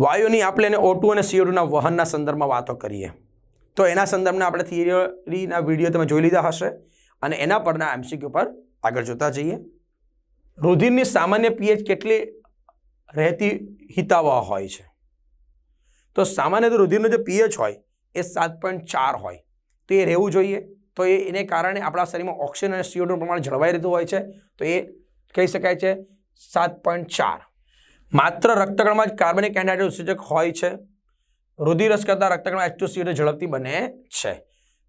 વાયુની આપણે એને ઓટુ અને સીઓટુના વહનના સંદર્ભમાં વાતો કરીએ. તો એના સંદર્ભના આપણે થિયરીના વીડિયો તમે જોઈ લીધા હશે અને એના પરના એમસીક્યુ પર આગળ જોતા જઈએ. રુધિરની સામાન્ય પીએચ કેટલી રહેતી હિતાવહ હોય છે? તો સામાન્ય તો રુધિરનો જે પીએચ હોય એ સાત પોઈન્ટ ચાર હોય. તો એ રહેવું જોઈએ. તો એ એને કારણે આપણા શરીરમાં ઓક્સિજન અને સીઓનું પ્રમાણ જળવાઈ રહેતું હોય છે. તો એ કહી શકાય છે સાત પોઈન્ટ ચાર. માત્ર રક્તકણમાં જ કાર્બનિક એન્હાઇડ્રેટ ઉત્સર્જક હોય છે. રુધિરસ કરતાં રક્તકણમાં એચ ટુ ઝડપથી બને છે.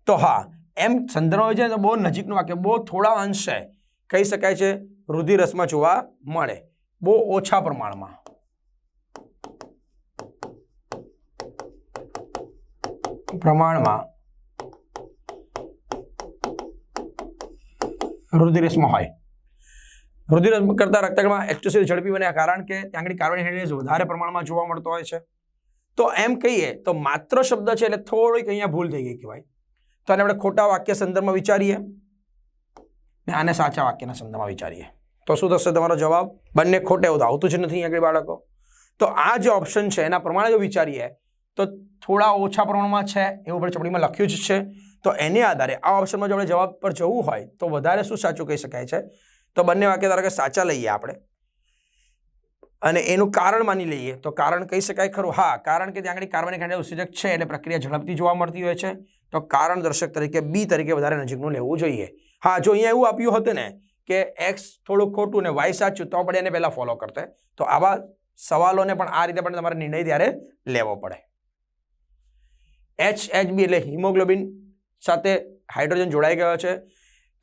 તો હા, એમ સંદર્ભમાં છે તો બહુ નજીકનું વાક્ય, બહુ થોડા અંશે કહી શકાય છે, રુધિરસમાં જોવા મળે. બહુ ઓછા પ્રમાણમાં. પ્રમાણમાં રુધિરસમાં હોય. રુધિરસ કરતા રક્તકણમાં એક્સોસિડ ઝડપી બને કારણ કે ત્યાં આગળ કાર્બોહાઈડ્રેટ વધારે પ્રમાણમાં જોવા મળતો હોય છે. તો એમ કહીએ તો માત્ર શબ્દ છે એટલે થોડીક અહીંયા ભૂલ થઈ ગઈ કહેવાય. તો આને આપણે ખોટા વાક્ય સંદર્ભમાં વિચારીએ. ને આને સાચા વાક્યના સંદર્ભમાં વિચારીએ. તો શું થશે તમારો જવાબ? બંને ખોટે એવું આવતું જ નથી આગળ બાળકો. તો આ જે ઓપ્શન છે એના પ્રમાણે જો વિચારીએ, તો થોડા ઓછા પ્રમાણમાં છે, એવું આપણે ચોપડીમાં લખ્યું જ છે. તો એને આધારે આ ઓપ્શનમાં જો આપણે જવાબ પર જવું હોય, તો વધારે શું સાચું કહી શકાય છે? તો બંને વાક્ય ધારો કે સાચા લઈએ આપણે. અને એનું કારણ માની લઈએ તો કારણ કહી શકાય ખરું. હા, કારણ કે ત્યાં આગળ કાર્બનિક હાઇડ્રોજન ઉત્સર્જક છે એટલે પ્રક્રિયા ઝડપથી જોવા મળતી હોય છે. તો કારણ દર્શક તરીકે બી તરીકે વધારે નજીકનું લેવું જોઈએ. હા, જો અહીંયા એવું આપ્યું હતું ને કે એક્સ થોડું ખોટું ને વાય સાચું, તો આપણે એને પહેલાં ફોલો કરતે. તો આવા સવાલોને પણ આ રીતે પણ તમારે નિર્ણય ત્યારે લેવો પડે. એચ એચ બી એટલે હિમોગ્લોબિન સાથે હાઇડ્રોજન જોડાઈ ગયો છે.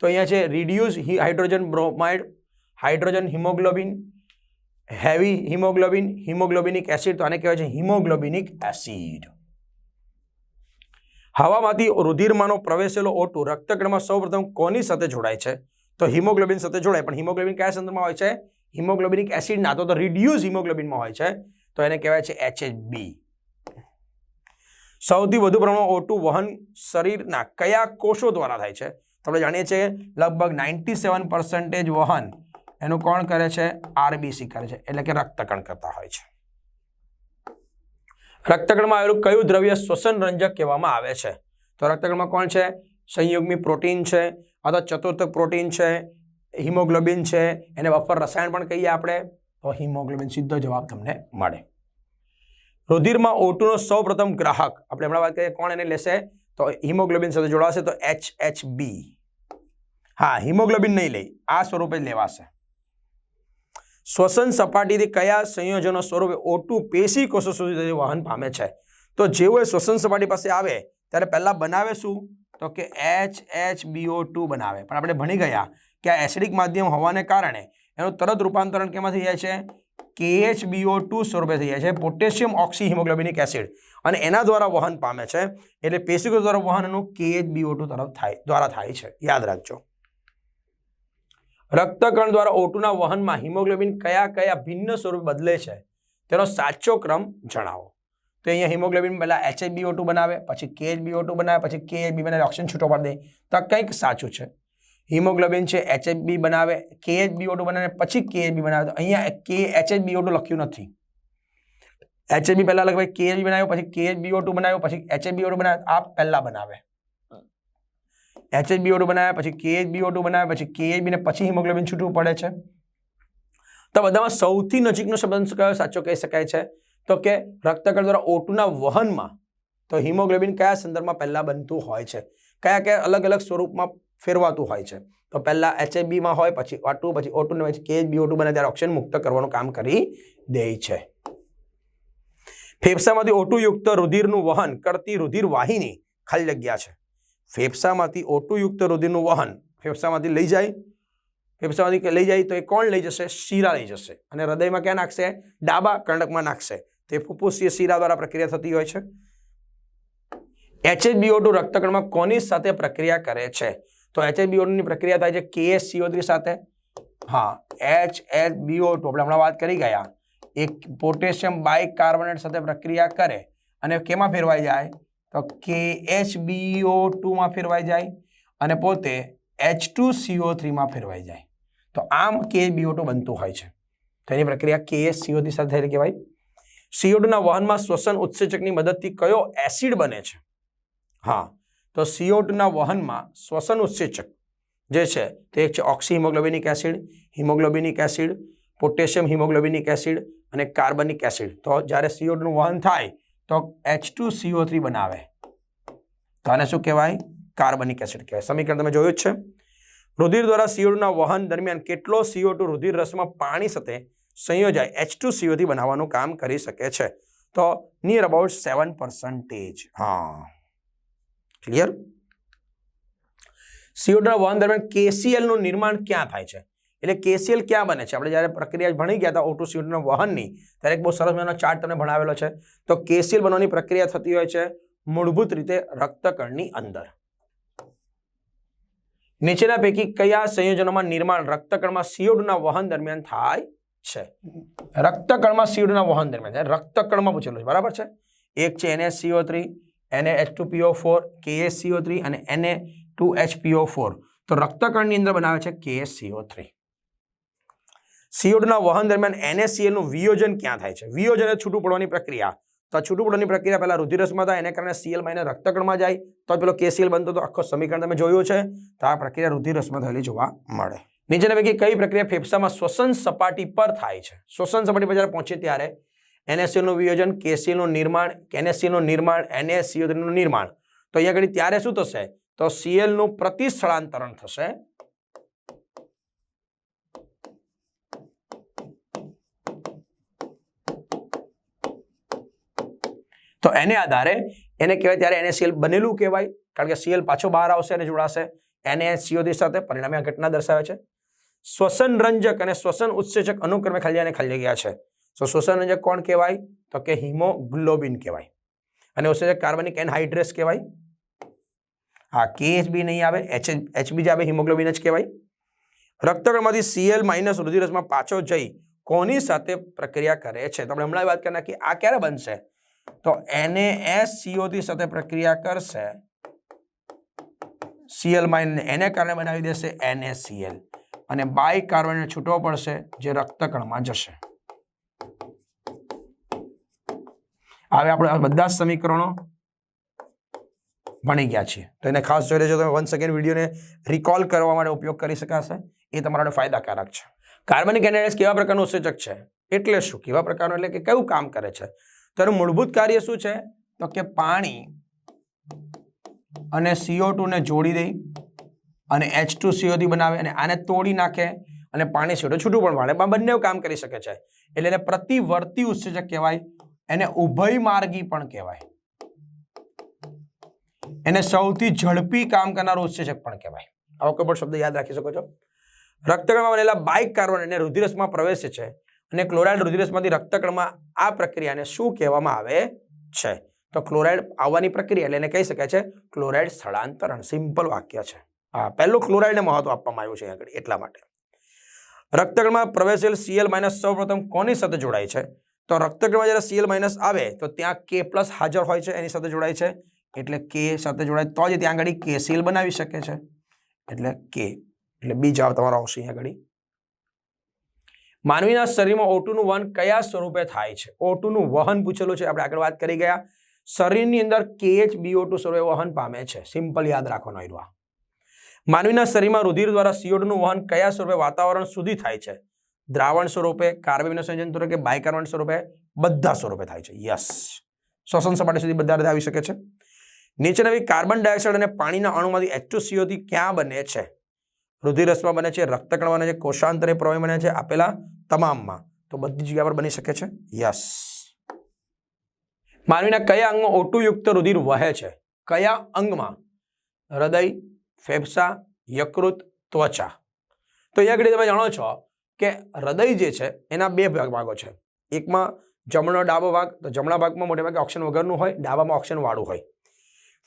તો અહીંયા છે reduce hydrogen bromide hydrogen haemoglobin heavy haemoglobin haemoglobinic acid તો આને કહેવાય છે હિમોગ્લોબિનિક એસિડ હવામાંથી રુધિરમાંનો પ્રવેશેલો ઓટું રક્તકણમાં સૌપ્રથમ કોની સાથે જોડાય છે? તો હિમોગ્લોબિન સાથે જોડાય, પણ હિમોગ્લોબિન કયા સંદર્ભમાં હોય છે? હિમોગ્લોબિનિક એસિડ ના તો રિડ્યુસ હિમોગ્લોબિનમાં હોય છે, તો એને કહેવાય છે એચએચબી સૌથી વધુ પ્રમાણમાં ઓટુ વહન શરીરના કયા કોષો દ્વારા થાય છે? આપણે જાણીએ છીએ લગભગ નાઇન્ટી સેવન પર્સન્ટેજ વહન એનું કોણ કરે છે? આરબીસી કરે છે. એટલે કે રક્તકણ કરતા હોય છે. રક્તકણમાં આવેલું કયું દ્રવ્ય શ્વસન રંજક કહેવામાં આવે છે? તો રક્તકણમાં કોણ છે? સંયુગ્મી પ્રોટીન છે, અથવા ચતુર્થક પ્રોટીન છે, હિમોગ્લોબિન છે, એને બફર રસાયણ પણ કહીએ આપણે, તો હિમોગ્લોબિન સીધો જવાબ તમને મળે. રુધિરમાં ઓટુનો સૌ ગ્રાહક, આપણે હમણાં વાત કરીએ કોણ એને લેશે? તો હિમોગ્લોબિન સાથે જોડાશે તો એચ એચ બી હા, હિમોગ્લોબિન નહીં લઈ આ સ્વરૂપે જ લેવાશે. શ્વસન સપાટીથી કયા સંયોજનો સ્વરૂપે ઓટુ પેશી કોષો સુધી વહન પામે છે? તો જેઓ શ્વસન સપાટી પાસે આવે, ત્યારે પહેલાં બનાવે શું? તો કે એચ એચ બીઓ ટુ બનાવે. પણ આપણે ભણી ગયા કે આ એસિડિક માધ્યમ હોવાને કારણે એનું તરત રૂપાંતરણ કેમાં થઈ જાય છે કેએચ બીઓ ટુ સ્વરૂપે થઈ જાય છે. Potassium oxy haemoglobinic acid. અને એના દ્વારા વહન પામે છે. એટલે પેશીકો દ્વારા વહન એનું કેએચ બીઓ ટુ તરફ થાય, દ્વારા થાય છે. યાદ રાખજો. રક્તકણ દ્વારા ઓટુના વહનમાં હિમોગ્લોબિન કયા કયા ભિન્ન સ્વરૂપ બદલે છે? તેનો સાચો ક્રમ જણાવો. તો અહીંયા હિમોગ્લોબિન પહેલાં એચએચબીઓ ટુ બનાવે, પછી કેએચબીઓ ટુ બનાવે, પછી કેએચબી બનાવે, ઓક્સિજન છૂટો પાડી દે. તો કંઈક સાચું છે. હિમોગ્લોબિન છે એચએચબી બનાવે કેએચબીઓ ટુ બનાવે, પછી કેએચબી બનાવે. તો અહીંયા કે એચએચબીઓ ટુ લખ્યું નથી. એચએચબી પહેલાં લખે કેએચબી બનાવ્યો, પછી કેએચબી ઓટુ બનાવ્યો, પછી એચએચબીઓ ટુ બનાવે આ પહેલાં બનાવે. એચએચબીઓ ટુ બનાવે પછી કેએચબીઓ ટુ બનાવે પછી કેએચબી ને પછી હિમોગ્લોબિન છૂટવું પડે છે. તો બધામાં સૌથી નજીકનો સંબંધ કયો સાચો કહી શકાય છે? તો કે રક્તકણ દ્વારા ઓટુના વહનમાં તો હિમોગ્લોબિન કયા સંદર્ભમાં પહેલાં બનતું હોય છે? કયા કયા અલગ અલગ સ્વરૂપમાં ફેરવાતું હોય છે? તો પહેલાં એચએબીમાં હોય, પછી ઓટુ પછી ઓટું ને પછી કેએચબી ઓટુ બને ત્યારે ઓક્સિજન મુક્ત કરવાનું કામ કરી દે છે. ફેફસામાંથી ઓટુયુક્ત રુધિરનું વહન કરતી રુધિર વાહિની ખાલી જગ્યા છે. ફેફસામાંથી ઓટુયુક્ત રુધિરનું વહન ફેફસામાંથી લઈ જાય. ફેફસામાંથી લઈ જાય તો એ કોણ લઈ જશે? શીરા લઈ જશે. અને હૃદયમાં ક્યાં નાખશે? ડાબા કર્ણકમાં નાખશે. તે ફુફ્ફુસીય શીરા દ્વારા પ્રક્રિયા થતી હોય છે. એચએચબીઓ ટુ રક્તકણમાં કોની સાથે પ્રક્રિયા કરે છે? તો એચએચબીઓ ની પ્રક્રિયા થાય છે કેએસસીઓ થ્રી સાથે. હા એચ એચ બીઓ ટુ. આપણે હમણાં વાત કરી ગયા. એક પોટેશિયમ બાયકાર્બોનેટ સાથે પ્રક્રિયા કરે અને કેમાં ફેરવાઈ જાય? તો કે એચ બીઓ ટુમાં ફેરવાઈ જાય અને પોતે એચ ટુ સીઓ થ્રીમાં ફેરવાઈ જાય. તો આમ કે બીઓ ટુ બનતું હોય છે. તો એની પ્રક્રિયા કે એસ સીઓ થ્રી સાથે થયેલી કહેવાય. સીઓટુના વહનમાં શ્વસન ઉત્સેચકની મદદથી કયો એસિડ બને છે? હા, તો સીઓટુના વહનમાં શ્વસન ઉત્સેચક જે છે તે એક છે oxy haemoglobinic acid haemoglobinic acid, potassium haemoglobinic acid અને કાર્બનિક એસિડ. તો જ્યારે સીઓટનું વહન થાય તો એચ ટુ સીઓ થ્રી બનાવે. તો આને શું કહેવાય? કાર્બનિક એસિડ કહેવાય. સમીકરણ તમે જોયું જ છે. રુધિર દ્વારા સીઓના વહન દરમિયાન કેટલો સીઓ ટુ રુધિર રસમાં પાણી સાથે સંયોજાય? એચ ટુ સીઓથી બનાવવાનું કામ કરી શકે છે. તો નિયર અબાઉટ સેવન પર્સન્ટેજ હા. ક્લિયર સીઓટુના વહન દરમિયાન કેસીએલનું નિર્માણ ક્યાં થાય છે? એટલે કેસીએલ ક્યાં બને છે? આપણે જ્યારે પ્રક્રિયા ભણી ગયા હતા ઓટુ સ્યુટના વહનની, ત્યારે એક બહુ સરસ મજાનો ચાર્ટ તમને ભણાવેલો છે. તો કેસીએલ બનવાની પ્રક્રિયા થતી હોય છે મૂળભૂત રીતે રક્તકણની અંદર. નીચેના પૈકી કયા સંયોજનોમાં નિર્માણ રક્તકણમાં સીઓડના વહન દરમિયાન થાય છે? રક્તકણમાં સીઓડના વહન દરમિયાન રક્તકણમાં પૂછેલું છે. બરાબર છે? એક છે NaCO3 થ્રી એને H two PO four KSCO three અને Na2HPO4 તો રક્તકણની અંદર બનાવે છે કેએસસીઓ થ્રી સીઓટુના વહન દરમિયાન એનએસીએલનું વિયોજન ક્યાં થાય છે? વિયોજન છૂટું પડવાની પ્રક્રિયા. તો છૂટું પડવાની પ્રક્રિયા પહેલાં રુધિરસમાં થાય, એને કારણે સીએલ માઇનસ રક્તકણમાં જાય. તો પેલો કેસીએલ બનતો તો આખો સમીકરણ તમે જોયું છે. તો આ પ્રક્રિયા રુધિરસમાં થયેલી જોવા મળે. નીચેના પૈકી કઈ પ્રક્રિયા ફેફસામાં શ્વસન સપાટી પર થાય છે? શ્વસન સપાટી પર જ્યારે પહોંચે ત્યારે NaCl વિયોજન, કેસીએલનું નિર્માણ NaCl નિર્માણ NaCO3 નું નિર્માણ. તો અહીંયા આગળ ત્યારે શું થશે? તો સીએલનું પ્રતિસ્થળાંતરણ થશે. તો એને આધારે એને કહેવાય ત્યારે NaCl બનેલું કહેવાય, કારણ કે સીએલ પાછો બહાર આવશે અને જોડાશે. એને NaCO3 સાથે પરિણામે આ ઘટના દર્શાવે છે. શ્વસન રંજક અને શ્વસન ઉત્સેચક અનુક્રમે ખાલી અને ખાલી જગ્યા છે. તો શ્વસન રંજક કોણ કહેવાય? તો કે હિમોગ્લોબિન કહેવાય. અને ઉત્સેચક કાર્બનિક એનહાઇડ્રેસ કહેવાય. હા કેએચબી નહીં આવે એચ એચબી જે આવે, હિમોગ્લોબિન જ કહેવાય. રક્તગણમાંથી સીએલ માઇનસ રુધિરસમાં પાછો જઈ કોની સાથે પ્રક્રિયા કરે છે? તો આપણે હમણાં વાત કરી નાખી, આ ક્યારે બનશે? તો એને એસ સીઓથી સાથે પ્રક્રિયા કરશે. સીએલ માઇન એને કારણે બનાવી દેશે એનએસીએલ અને બાય કાર્બન છૂટવો પડશે, જે રક્તકણમાં જશે. હવે આપણે બધા સમીકરણો ભણી ગયા છીએ. તો એને ખાસ જોઈ લેજો, તમે વન સેકન્ડ વિડીયોને રિકોલ કરવા માટે ઉપયોગ કરી શકાશે. એ તમારા ફાયદાકારક છે. કાર્બનિક એનાઇડ્સ કેવા પ્રકારનું ઉત્સેચક છે? એટલે શું? કેવા પ્રકારનું? એટલે કે કયું કામ કરે છે? તો મૂળભૂત કાર્ય શું છે? તો કે પાણી અને સીઓ ટુને જોડી દઈ અને એચ ટુ સીઓથી બનાવે અને આને તોડી નાખે અને પાણી સીઓ છૂટું પણ પાડે બંને કામ કરી શકે છે. એટલે એને પ્રતિવર્તી ઉત્સેચક કહેવાય. એને ઉભય માર્ગી પણ કહેવાય. એને સૌથી ઝડપી કામ કરનારું ઉત્સેચક પણ કહેવાય. આવો કોઈ પણ શબ્દ યાદ રાખી શકો છો? રક્તગણમાં બનેલા બાઇક કાર્બન એને રુધિરસમાં પ્રવેશે છે. અને ક્લોરાઇડ રુધિરસમાંથી રક્તકણમાં આ પ્રક્રિયાને શું કહેવામાં આવે છે? તો ક્લોરાઇડ આવવાની પ્રક્રિયા એટલે એને કહી શકાય છે ક્લોરાઇડ સ્થળાંતરણ. સિમ્પલ વાક્ય છે. હા, પહેલું ક્લોરાઇડને મહત્વ આપવામાં આવ્યું છે આગળ, એટલા માટે. રક્તકણમાં પ્રવેશેલ સીએલ માઇનસ સૌપ્રથમ કોની સાથે જોડાય છે? તો રક્તકણમાં જ્યારે સીએલ માઇનસ આવે, તો ત્યાં કે પ્લસ હાજર હોય છે, એની સાથે જોડાય છે. એટલે કે સાથે જોડાય, તો જ ત્યાં આગળ કે સીલ બનાવી શકે છે. એટલે કે એટલે બી જવાબ તમારો આવશે અહીંયા આગળ. માનવીના શરીરમાં ઓટુનું વહન કયા સ્વરૂપે થાય છે? ઓટુનું વહન પૂછેલું છે, આપણે આગળ વાત કરી ગયા. શરીરની અંદર કેએચ બીઓ સ્વરૂપે વહન પામે છે. સિમ્પલ યાદ રાખવાનો આ માનવીના શરીરમાં રુધિર દ્વારા સીઓટનું વહન કયા સ્વરૂપે વાતાવરણ સુધી થાય છે? દ્રાવણ સ્વરૂપે કાર્બન સંયોજન સ્વરૂપે બાયકાર્બન સ્વરૂપે? બધા સ્વરૂપે થાય છે. યસ. શ્વસન સપાટી સુધી બધા રીતે આવી શકે છે. નીચેના કાર્બન ડાયોક્સાઇડ અને પાણીના અણુમાંથી એચથી ક્યાં બને છે? રુધિરસમાં બને છે રક્તકણ બને છે, કોષાંતરે પ્રવાહી બને છે, આપેલા તમામમાં. તો બધી જગ્યા પર બની શકે છે? યસ. માનવીના કયા અંગમાં ઓટુયુક્ત રુધિર વહે છે? કયા અંગમાં? હૃદય, ફેફસા, યકૃત, ત્વચા. તો અહીંયા આગળ તમે જાણો છો કે હૃદય જે છે, એના બે ભાગો છે. એકમાં જમણો ડાબો ભાગ, તો જમણા ભાગમાં મોટે ભાગે ઓક્સિજન વગરનું હોય, ડાબામાં ઓક્સિજનવાળું હોય.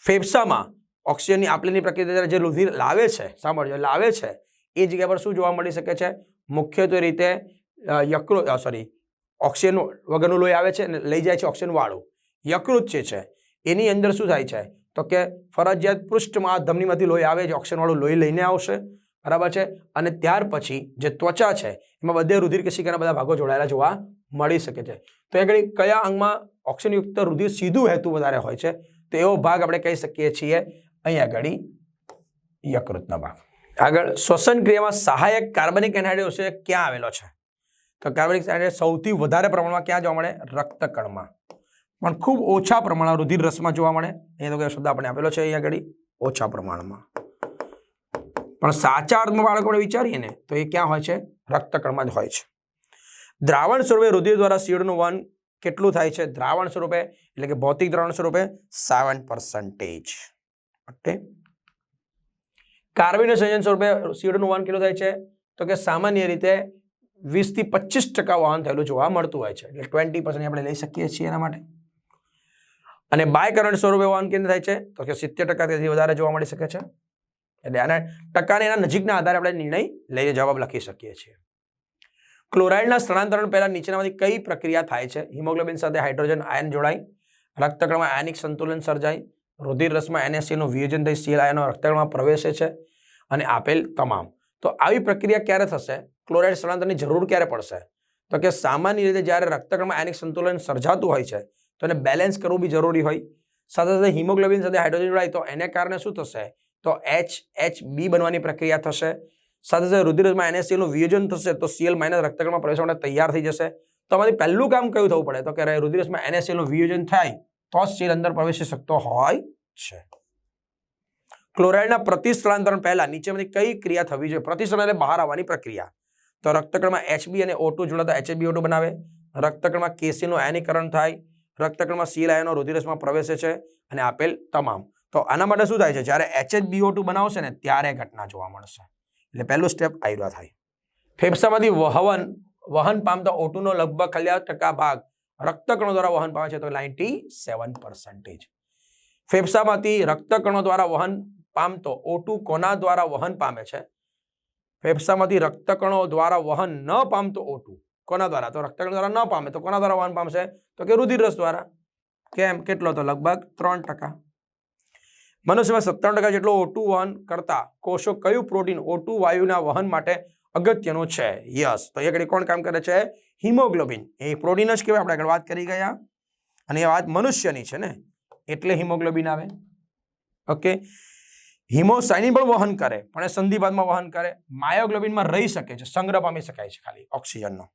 ફેફસામાં ઓક્સિજનની આપલેની પ્રક્રિયા દ્વારા જે રુધિર લાવે છે, સાંભળજો, લાવે છે, એ જગ્યા પર શું જોવા મળી શકે છે? મુખ્યત્વે રીતે યકૃત સોરી ઓક્સિજન વગરનું લોહી આવે છે અને લઈ જાય છે ઓક્સિજનવાળું યકૃત જે છે, એની અંદર શું થાય છે? તો કે ફરજિયાત પૃષ્ઠમાં ધમનીમાંથી લોહી આવે છે ઓક્સિજનવાળું લોહી લઈને આવશે, બરાબર છે? અને ત્યાર પછી જે ત્વચા છે, એમાં બધે રુધિર કેશિકાના બધા ભાગો જોડાયેલા જોવા મળી શકે છે. તો એ ઘડી કયા અંગમાં ઓક્સિજનયુક્ત રુધિર સીધું હેતુ વધારે હોય છે? તો એવો ભાગ આપણે કહી શકીએ છીએ અહીંયા આગળ યકૃતનો ભાગ આગળ શ્વસન ક્રિયામાં સહાયક કાર્બનિક એનહાઇડ્રેટ છે, ક્યાં આવેલો છે? તો કાર્બનિક એનહાઇડ્રેટ સૌથી વધારે પ્રમાણમાં ક્યાં જોવા મળે? રક્તકણમાં. પણ ખૂબ ઓછા પ્રમાણમાં રુધિર રસમાં જોવા મળે. અહીંયા તો શબ્દ આપણે આપેલો છે અહીંયા આગળ ઓછા પ્રમાણમાં. પણ સાચા અર્થમાં બાળકોને વિચારીએ ને, તો એ ક્યાં હોય છે? રક્તકણમાં જ હોય છે. દ્રાવણ સ્વરૂપે રુધિર દ્વારા સીડનું વન કેટલું થાય છે? દ્રાવણ સ્વરૂપે, એટલે કે ભૌતિક દ્રાવણ સ્વરૂપે, સેવન પર્સન્ટેજ ઓકે કાર્બનનું સંયોજન સ્વરૂપે સીડનું વહન કેટલું થાય છે? તો કે સામાન્ય રીતે વીસથી પચીસ ટકા વહન થયેલું જોવા મળતું હોય છે. એટલે ટ્વેન્ટી પર્સન્ટ આપણે લઈ શકીએ છીએ એના માટે. અને બાયકરંટ સ્વરૂપે વહન કેમ થાય છે? તો કે સિત્તેર ટકા તેથી વધારે જોવા મળી શકે છે. એટલે આના ટકાને એના નજીકના આધારે આપણે નિર્ણય લઈને જવાબ લખી શકીએ છીએ. ક્લોરાઇડના સ્થળાંતરણ પહેલાં નીચેનામાંથી કઈ પ્રક્રિયા થાય છે? હિમોગ્લોબિન સાથે હાઇડ્રોજન આયન જોડાય. રક્તકણમાં આયનિક સંતુલન સર્જાય. રુધિર રસમાં એનએસસીનું વિયોજન થઈ સીએલ આયનો રક્તકણમાં પ્રવેશે છે અને આપેલ તમામ. તો આવી પ્રક્રિયા ક્યારે થશે? ક્લોરાઇડ સ્થળાંતરની જરૂર ક્યારે પડશે? તો કે સામાન્ય રીતે જ્યારે રક્તકણમાં આયનિક સંતુલન સર્જાતું હોય છે, તો એને બેલેન્સ કરવું બી જરૂરી હોય. સાથે સાથે હિમોગ્લોબિન સાથે હાઇડ્રોજન જોડાય, તો એને કારણે શું થશે? તો એચ એચ બી બનવાની પ્રક્રિયા થશે. સાથે સાથે રુધિરમાં એનએસસીનું વિયોજન થશે, તો સીએલ માઇનસ રક્તકણમાં પ્રવેશ માટે તૈયાર થઈ જશે. તો આમાંથી પહેલું કામ કયું થવું પડે? તો કે રુધિરસમાં એનએસસીનું વિયોજન થાય. તો જ અંદર પ્રવેશી શકતો હોય છે. ક્લોરાઇડના પ્રતિસ્થળાંતરણ પહેલા નીચેમાંથી કઈ ક્રિયા થવી જોઈએ? પ્રતિસ્થળાંતર એટલે બહાર આવવાની પ્રક્રિયા. તો રક્તકણમાં એચબી અને ઓટુ જોડાતા એચબીઓ બનાવે. રક્તકણમાં કેસીનું આયનીકરણ થાય. રક્તકણમાં સીલ આયનો રુધિરસમાં પ્રવેશે છે અને આપેલ તમામ. તો આના માટે શું થાય છે? જ્યારે એચએચબીઓ ટુ બનાવશે ને ત્યારે ઘટના જોવા મળશે. એટલે પહેલું સ્ટેપ આયરા થાય. ફેફસામાંથી વહન વહન પામતા ઓટુનો લગભગ ખાલી ટકા ભાગ રક્તકણો દ્વારા વહન પામે છે, તો નાઇન્ટી સેવન પર્સન્ટેજ. ફેફસામાંથી રક્તકણો દ્વારા વહન પામતો ઓટુ કોના દ્વારા વહન પામે છે? ફેફસામાંથી રક્તકણો દ્વારા વહન ન પામતો ઓટુ કોના દ્વારા? તો રક્તકણ દ્વારા ન પામે. તો કોના દ્વારા વહન પામશે? તો કે રુધિરસ રસ દ્વારા. કેમ? કેટલો તો? લગભગ ત્રણ ટકા. મનુષ્યમાં સત્તાણું ટકા જેટલો ઓટુ વહન કરતા કોષો કયું પ્રોટીન ઓટુ વાયુના વહન માટે અગત્યનું છે? યસ. તો એ ઘડી કોણ કામ કરે છે? હિમોગ્લોબિન. એ પ્રોટીન જ કહેવાય, આપણે આગળ વાત કરી ગયા. અને એ વાત મનુષ્યની છે ને, એટલે હિમોગ્લોબિન આવે. ઓકે? હિમોસાઇનિન પણ વહન કરે, પણ એ સંધિપાદમાં વહન કરે. માયોગ્લોબિનમાં રહી શકે છે સંગ્રહ પામી શકાય છે ખાલી ઓક્સિજનનો.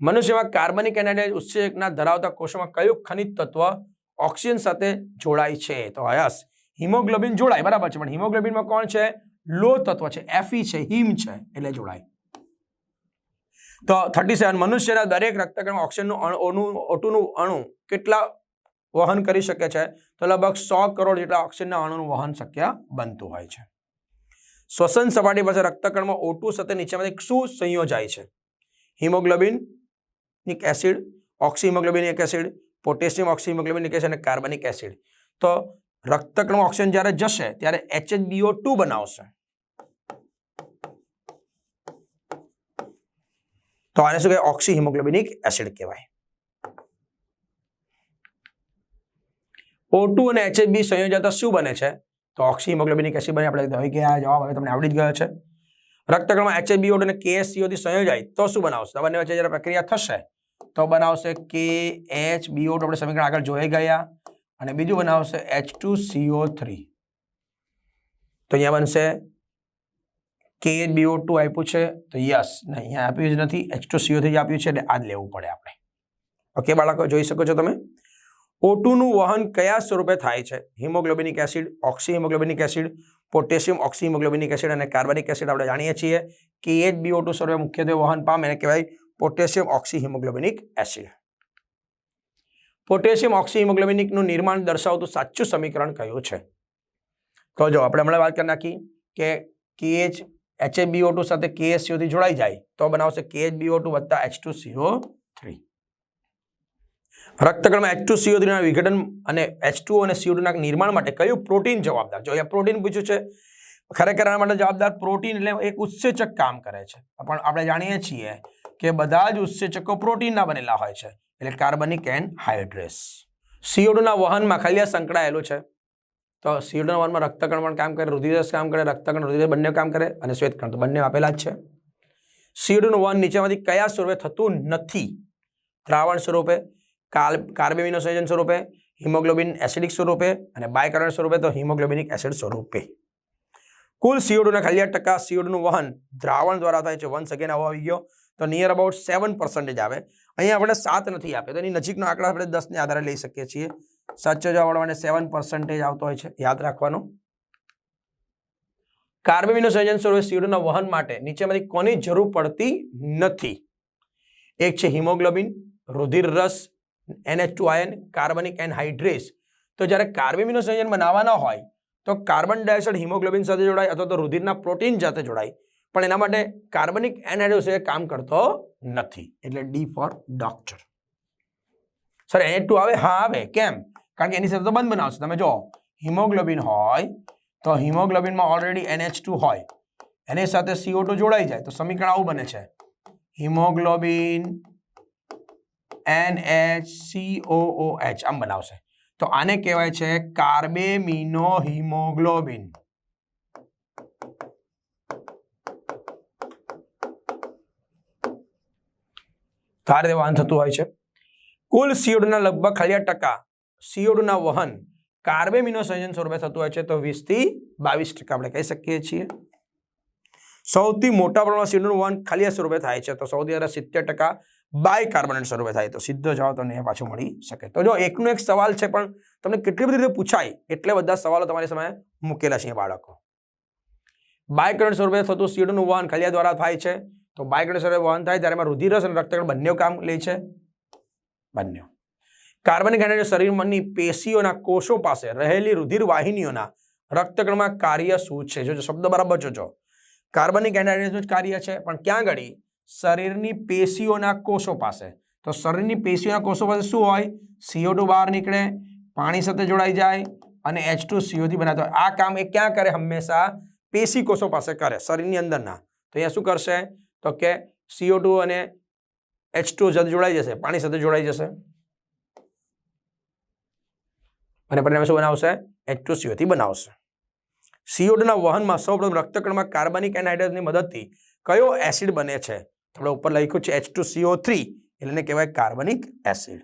મનુષ્યમાં કાર્બનિક એનાઇડ્રેટ ઉત્સેકના ધરાવતા કોષોમાં કયું ખનિજ તત્વ ઓક્સિજન સાથે જોડાય છે? તો હયસ હિમોગ્લોબિન જોડાય, બરાબર છે, પણ હિમોગ્લોબિનમાં કોણ છે? લો તત્વ છે એફી છે, હિમ છે, એટલે જોડાય. તો થર્ટી સેવન મનુષ્યના દરેક રક્તકણ ઓક્સિજનનું અણુ ઓટુનું અણુ કેટલા વહન કરી શકે છે? તો લગભગ સો કરોડ જેટલા ઓક્સિજનના અણુનું વહન શક્ય બનતું હોય છે. શ્વસન સપાટી પાસે રક્તકણમાં ઓટુ સાથે નીચેમાંથી શું સંયોજાય છે? Haemoglobinic acid oxyhaemoglobinic acid, potassium oxyhaemoglobinic acid અને કાર્બનિક એસિડ. તો રક્તકણમાં ઓક્સિજન જ્યારે જશે ત્યારે એચએચબીઓ ટુ બનાવશે. તો આને શું કહેવાય? ઓક્સિહિમોગ્લોબિનિક એસિડ કહેવાય. O2 અને HB સંયોજતા શું બને છે? તો ઓક્સિહિમોગ્લોબિનિક એસિડ બને. આપણે હવે આ જવાબ હવે તમને આવડી જ ગયો છે. રક્તકણમાં HbO2 અને KSCO થી સંયોજાય, તો શું બનાવશે? બંને વચ્ચે જ્યારે પ્રક્રિયા થશે, તો બનાવશે કે એચ KHBO2 આપણે સમીકરણ આગળ જોઈ ગયા. અને બીજું બનાવશે H2CO3 તો અહીંયા બનશે KHBO2 આપ્યું છે, તો યસ નહીં અહીંયા આપ્યું જ નથી H2CO3 જ આપ્યું છે, એટલે આ જ લેવું પડે આપણે. ઓકે બાળકો, જોઈ શકો છો તમે? O2 નું વહન કયા સ્વરૂપે થાય છે? Haemoglobinic acid, oxyhaemoglobinic acid, potassium oxyhaemoglobinic acid અને કાર્બનિક એસિડ આપણે જાણીએ છીએ. કે એ જ BO2 સ્વરૂપે મુખ્યત્વે વહન પામે એને કહેવાય પોટેશિયમ ઓક્સિહિમોગ્લોબિનિક એસિડ. પોટેશિયમ ઓક્સિહિમોગ્લોબિનિકનું નિર્માણ દર્શાવતું સાચું સમીકરણ કયું છે? તો જો આપણે હમણાં વાત કરી નાખી કે કેએચ HbO2 સાથે KSCO થી જોડાઈ જાય, તો બનાવશે KHbO2 વત્તા H2CO3 રક્તકણમાં H2CO3 ના વિઘટન અને H2O અને સીઓ ટુના નિર્માણ માટે કયું પ્રોટીન જવાબદાર જો અહીંયા પ્રોટીન પૂછ્યું છે. ખરેખર આના માટે જવાબદાર પ્રોટીન એટલે એક ઉત્સેચક કામ કરે છે. પણ આપણે જાણીએ છીએ કે બધા જ ઉત્સેચકો પ્રોટીનના બનેલા હોય છે. એટલે કાર્બનિક એન્ડ હાઇડ્રેસ સીઓ ટુના વહનમાં ખાલી સંકળાયેલું છે. તો સીઓડના વનમાં રક્તકણ પણ કામ કરે રુધિરસ કામ કરે, રક્તકણ, રુધિર બંને કામ કરે અને શ્વેતકણ. તો બંને આપેલા જ છે. શિવડનું વન નીચેમાંથી કયા સ્વરૂપે થતું નથી? દ્રાવણ સ્વરૂપે કાર્બ કાર્બેમિનો સંયોજન સ્વરૂપે, હિમોગ્લોબિન એસિડિક સ્વરૂપે અને બાયકરણ સ્વરૂપે તો હિમોગ્લોબિનિક એસિડ સ્વરૂપે. કુલ સીઓડુના ખાલી ટકા સીઓડનું વહન દ્રાવણ દ્વારા થાય છે. વન સેકન્ડ આવો આવી ગયો. તો નિયર અબાઉટ સેવન પર્સન્ટેજ આવે. અહીંયા આપણે સાત નથી આપે. તો એની નજીકનો આંકડા આપણે દસને આધારે લઈ શકીએ છીએ. સાચો જવાબ માટે સેવન પર્સન્ટેજ આવતો હોય છે. યાદ રાખવાનું. કાર્બેમિનો સંયોજન સ્વરૂપે સીઓડુના વહન માટે નીચેમાંથી કોની જરૂર પડતી નથી? એક છે હિમોગ્લોબિન રુધિર રસ એનએચ ટુ આયન કાર્બનિક એનહાઇડ્રેસ. તો જ્યારે કાર્બેમિનો સંયોજન બનાવવાના હોય, તો કાર્બન ડાયોક્સાઇડ હિમોગ્લોબિન સાથે જોડાય અથવા તો રુધિરના પ્રોટીન સાથે જોડાય. પણ એના માટે કાર્બનિક એનહાઇડ્રેસ કામ કરતો નથી. એટલે D for doctor. Sir N two આવે? હા, આવે. કેમ? કારણ કે એની સાથે તો બંધ બનાવશે તમે જો હિમોગ્લોબિન હોય, તો હિમોગ્લોબિનમાં ઓલરેડી NH2 હોય. એની સાથે સીઓ ટુ જોડાઈ જાય. તો સમીકરણ આવું બને છે. હિમોગ્લોબિન NHCOOH આમ બનાવશે. તો આને કહેવાય છે કાર્બેમિનો હિમોગ્લોબિન. તારે રીતે થતું હોય છે. કુલ સીઓડના લગભગ ખાલી ટકા, સીઓડના વહન કાર્બેમિનો સંયોજન સ્વરૂપે થતું હોય છે, તો વીસથી બાવીસ ટકા આપણે કહી શકીએ છીએ. સૌથી મોટા પ્રમાણમાં સીઓડનું વહન ખાલી સ્વરૂપે થાય છે, તો સૌથી વધારે સિત્તેર ટકા બાય કાર્બોનેટ સ્વરૂપે થાય, તો સીધો જવાબ તમને પાછો મળી શકે. તો જો એકનો એક સવાલ છે, પણ તમને કેટલી બધી રીતે પૂછાય, એટલે બધા સવાલો તમારી સામે મૂકેલા છે બાળકો. બાયકરણ સ્વરૂપે થતું સીડનું વહન ખલિયા દ્વારા થાય છે, તો બાયકરણ સ્વરૂપે વહન થાય ત્યારે એમાં રુધિરસ અને રક્તકણ બંને કામ લે છે. બંને કાર્બનિક એનર્જી શરીરની પેશીઓના કોષો પાસે રહેલી રુધિર વાહિનીઓના રક્તકણમાં કાર્ય શું છે? જો શબ્દ બરાબર જોજો. કાર્બનિક એનર્જીનું જ કાર્ય છે? પણ ક્યાં ઘડી? શરીરની પેશીઓના કોષો પાસે. તો શરીરની પેશીઓના કોષો પાસે શું હોય? સીઓ બહાર નીકળે, પાણી સાથે જોડાઈ જાય અને એચ ટુ સીઓથી બનાવતો હોય. આ કામ એ ક્યાં કરે? હંમેશા પેશી કોષો પાસે કરે, શરીરની અંદરના. તો અહીંયા શું કરશે? તો કે સીઓ અને એચ ટુ સાથે જોડાઈ જશે, પાણી સાથે જોડાઈ જશે. અને પરિણામે શું બનાવશે? એચ ટુ સીઓથી બનાવશે. સીઓડના વહનમાં સૌપ્રથમ રક્તકણમાં કાર્બનિક એનહાઇડ્રેટની મદદથી કયો એસિડ બને છે? આપણે ઉપર લખ્યું છે એચ ટુ સીઓ થ્રી, એટલે કહેવાય કાર્બનિક એસિડ.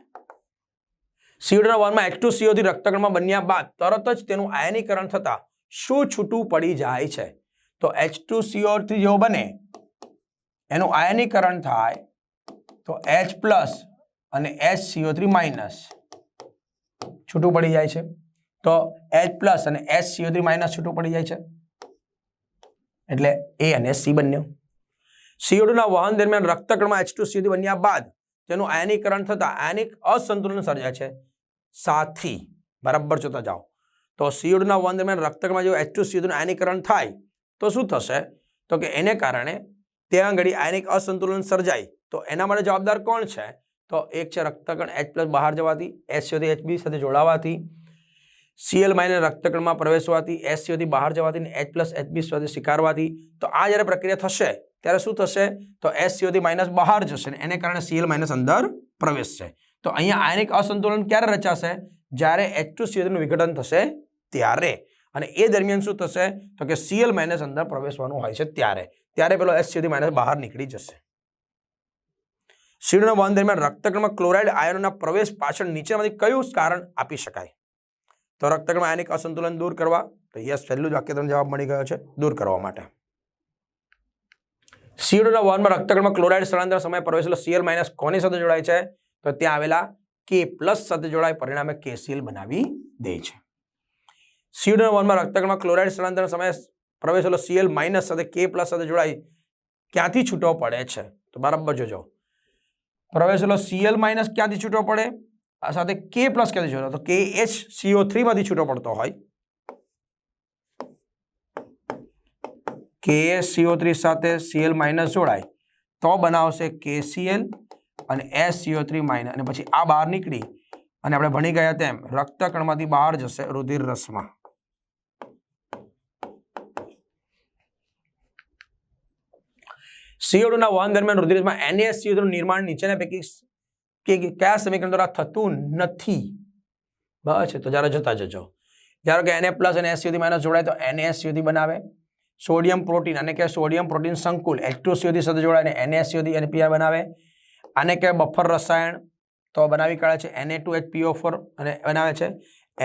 સીઓડના વહનમાં એચ ટુ સીઓથી રક્તકણમાં બન્યા બાદ તરત જ તેનું આયનીકરણ થતાં શું છૂટું પડી જાય છે? તો એચ ટુ સીઓ થ્રી જેવો બને. એનું આયનીકરણ થાય તો એચ પ્લસ અને એચ સીઓ થ્રી માઇનસ છૂટું પડી જાય છે. તો એચ પ્લસ અને એચ સીઓ થ્રી માઇનસ છૂટું પડી જાય છે. એટલે એ અને સી બન્યું. સીઓડુના વહન દરમિયાન રક્તકણમાં એચ ટુ સીઓથી બન્યા બાદ તેનું આયનીકરણ થતાં આયનિક અસંતુલન સર્જાય છે. સાથી, બરાબર જોતા જાઓ. તો સીઓડુના વહન દરમિયાન રક્તકણમાં જો એચ ટુ સીઓનું આયનીકરણ થાય તો શું થશે? તો કે એને કારણે ત્યાં આગળ આયનિક અસંતુલન સર્જાય. તો એના માટે જવાબદાર કોણ છે? તો એક છે રક્તકણ એચ પ્લસ બહાર જવાથી એસસીઓથી એચબી એચ સાથે જોડાવાથી સીએલ માઇનસ રક્તકણમાં પ્રવેશવાથી એસ સીઓથી બહાર જવાથી અને એચ પ્લસ એચબી સાથે સ્વીકારવાથી તો આ જ્યારે પ્રક્રિયા થશે, ત્યારે શું થશે? તો એસસીઓથી માઇનસ બહાર જશે અને એને કારણે સીએલ માઇનસ અંદર પ્રવેશશે. તો અહીંયા આયનિક અસંતુલન ક્યારે રચાશે? જ્યારે એચ ટુ સીઓનું વિઘટન થશે ત્યારે. અને એ દરમિયાન શું થશે? તો કે સીએલ માઇનસ અંદર પ્રવેશવાનું હોય છે ત્યારે. ત્યારે પેલો એસ સીઓથી માઇનસ બહાર નીકળી જશે. શીળના વહન દરમિયાન રક્તકણમાં ક્લોરાઇડ આયનોના પ્રવેશ પાછળ નીચેમાંથી કયું કારણ આપી શકાય? તો રક્તકણમાં આયનિક અસંતુલન દૂર કરવા, તો યસ, પહેલું જ વાક્ય તમને જવાબ મળી ગયો છે, દૂર કરવા માટે. સીઓના વહનમાં રક્તકણમાં ક્લોરાઇડ સ્થળાંતર સમયે પ્રવેશેલો સીએલ માઇનસ કોની સાથે જોડાય છે? તો ત્યાં આવેલા કે પ્લસ સાથે જોડાય પરિણામે કેસીએલ બનાવી દે છે. સીઓના વહનમાં રક્તકણમાં ક્લોરાઇડ સ્થળાંતર સમયે પ્રવેશેલો સીએલ માઇનસ સાથે કે પ્લસ સાથે જોડાય ક્યાંથી છૂટો પડે છે? તો બરાબર જોજો. પ્રવેશ એટલે સીએલ માઇનસ ક્યાંથી છૂટો પડે? આ સાથે કે પ્લસ ક્યાંથી છૂટો? તો કે એચ સીઓ થ્રીમાંથી છૂટો પડતો હોય. કે સીઓ થ્રી સાથે સીએલ માઇનસ જોડાય. તો બનાવશે કે સીએલ અને એસ સીઓ થ્રી માઇનસ અને પછી આ બહાર નીકળી અને આપણે ભણી ગયા તેમ રક્તકણમાંથી બહાર જશે રુધિર રસમાં. સીઓડુના વહન દરમિયાન રુધિરમાં એનએસસીઓનું નિર્માણ નીચેના પૈકી કે કયા સમીકરણ દ્વારા થતું નથી? બસ છે તો જરા જોતા જજો. ધારો કે એને પ્લસ અને એસયુથી માઇનસ જોડાય તો એનએસયુથી બનાવે. સોડિયમ પ્રોટીન અને કે સોડિયમ પ્રોટીન સંકુલ. એક્ટ્રોસીઓથી સાથે જોડાય અને એનએસયુથી અને પીઆર બનાવે. આને કે બફર રસાયણ. તો બનાવી કાઢે છે Na2HPO4 અને બનાવે છે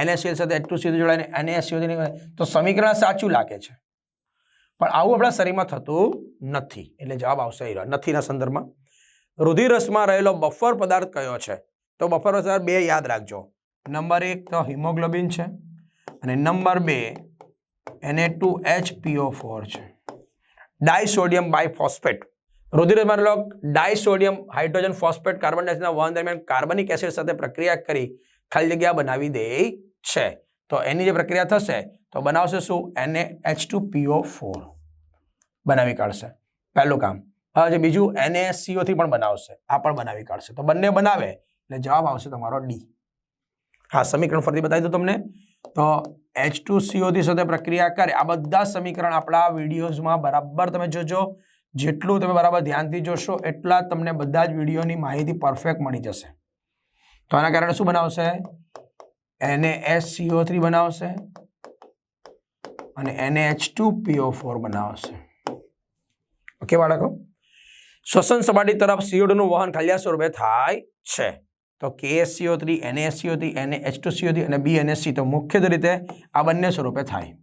NaCl સાથે H2CO જોડાય અને એનએસયુથી તો સમીકરણ સાચું લાગે છે. પણ આવું આપણા શરીરમાં થતું નથી. એટલે જવાબ આવશે અહીં નથીના સંદર્ભમાં. રુધિરસમાં રહેલો બફર પદાર્થ કયો છે? તો બફર પદાર્થ બે યાદ રાખજો. નંબર એક તો હિમોગ્લોબિન છે અને નંબર બે Na2HPO4 છે. Disodium biphosphate. રુધિરમાં રહેલો ડાયસોડિયમ હાઇડ્રોજન ફોસ્ફેટ કાર્બન ડાયોક્સાઇડના વહન દરમિયાન કાર્બનિક એસિડ સાથે પ્રક્રિયા કરી ખાલી જગ્યા બનાવી દે છે. તો એની જે પ્રક્રિયા થશે તો બનાવશે શું? NaH2PO4 બનાવી કાઢશે. પહેલું કામ. હવે જે બીજું એને સીઓથી પણ બનાવશે. આ પણ બનાવી કાઢશે. તો બંને બનાવે એટલે જવાબ આવશે તમારો ડી હા, સમીકરણ ફરીથી બતાવી દઉં તમને. તો એચ ટુ સીઓથી સાથે પ્રક્રિયા કરે. આ બધા સમીકરણ આપણા વિડીયોઝમાં બરાબર તમે જોજો. જેટલું તમે બરાબર ધ્યાનથી જોશો, એટલા તમને બધા જ વિડીયોની માહિતી પરફેક્ટ મળી જશે. તો આના કારણે શું બનાવશે? એને એસ સીઓ થ્રી બનાવશે. અને એને એચ ટુ પીઓ ફોર બનાવશે. ઓકે બાળકો? શ્વસન સપાટી તરફ સીઓડનું વહન ખાલિયા સ્વરૂપે થાય છે. તો કે કેએસસીઓ થ્રી એનએસસીઓ થ્રી એને એચ ટુ સીઓ થ્રી અને બી એનએસસી તો મુખ્ય રીતે આ બંને સ્વરૂપે થાય.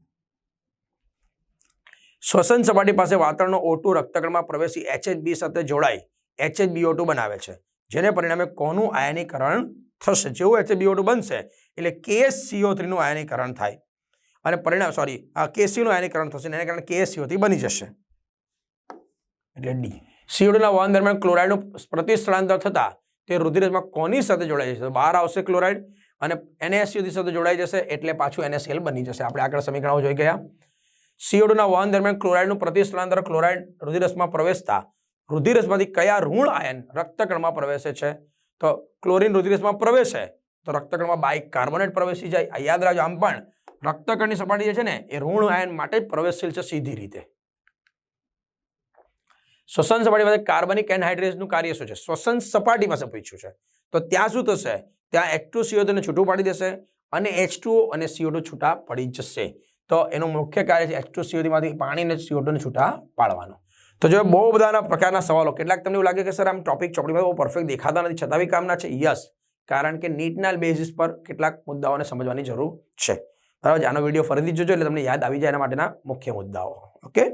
શ્વસન સપાટી પાસે વાતાવરણનો ઓટુ રક્તકણમાં પ્રવેશી એચએચબી સાથે જોડાઈ એચએચબીઓ ટુ બનાવે છે, જેને પરિણામે કોનું આયનીકરણ થશે? જેવું એચએચબીઓ ટુ બનશે, એટલે કે કેએસસીઓ થ્રીનું આયનીકરણ થાય. અને પરિણામ સોરી આ કેસીનું આયનીકરણ થશે એને કારણે કેસીઓથી બની જશે. એટલે ડી. સીઓડીના વહન દરમિયાન ક્લોરાઇડનું પ્રતિસ્થળાંતર થતાં તે રુધિરમાં કોની સાથે જોડાઈ જશે? બહાર આવશે ક્લોરાઇડ અને એનએસસીઓથી સાથે જોડાઈ જશે એટલે પાછું એનએસએલ બની જશે. આપણે આગળ સમીકરણો જોઈ ગયા. સીઓડીના વહન દરમિયાન ક્લોરાઇડનું પ્રતિસ્થળાંતર ક્લોરાઇડ રુધિરસમાં પ્રવેશતા રુધિરસમાંથી કયા ઋણ આયન રક્તકણમાં પ્રવેશે છે? તો ક્લોરીન રુધિરસમાં પ્રવેશે તો રક્તકણમાં બાઇક કાર્બોનેટ પ્રવેશી જાય. આ યાદ રાખજો આમ પણ રક્તકણની સપાટી જે છે ને, એ ઋણ આયન માટે પ્રવેશશીલ છે સીધી રીતે. શ્વસન સપાટી પાસે કાર્બનિક એનહાઇડ્રેટનું કાર્ય શું છે? શ્વસન સપાટી પાસે પૂછ્યું છે. તો ત્યાં શું થશે? ત્યાં એચ ટુ સીઓ છૂટું પાડી દેશે અને એચ ટુ અને સીઓ ટુ છૂટા પડી જશે. તો એનું મુખ્ય કાર્ય છે એચ ટુ સીઓમાંથી પાણી અને સીઓ ટુને છૂટા પાડવાનું. તો જો બહુ બધાના પ્રકારના સવાલો, કેટલાક તમને એવું લાગે કે સર આમ ટોપિક ચોપડીમાં બહુ પરફેક્ટ દેખાતા નથી, છતાં બી કામના છે? યસ કારણ કે નીટના બેઝિસ પર કેટલાક મુદ્દાઓને સમજવાની જરૂર છે. બરાબર આનો વીડિયો ફરીથી જોજો એટલે તમને યાદ આવી જાય એના માટેના મુખ્ય મુદ્દાઓ. ઓકે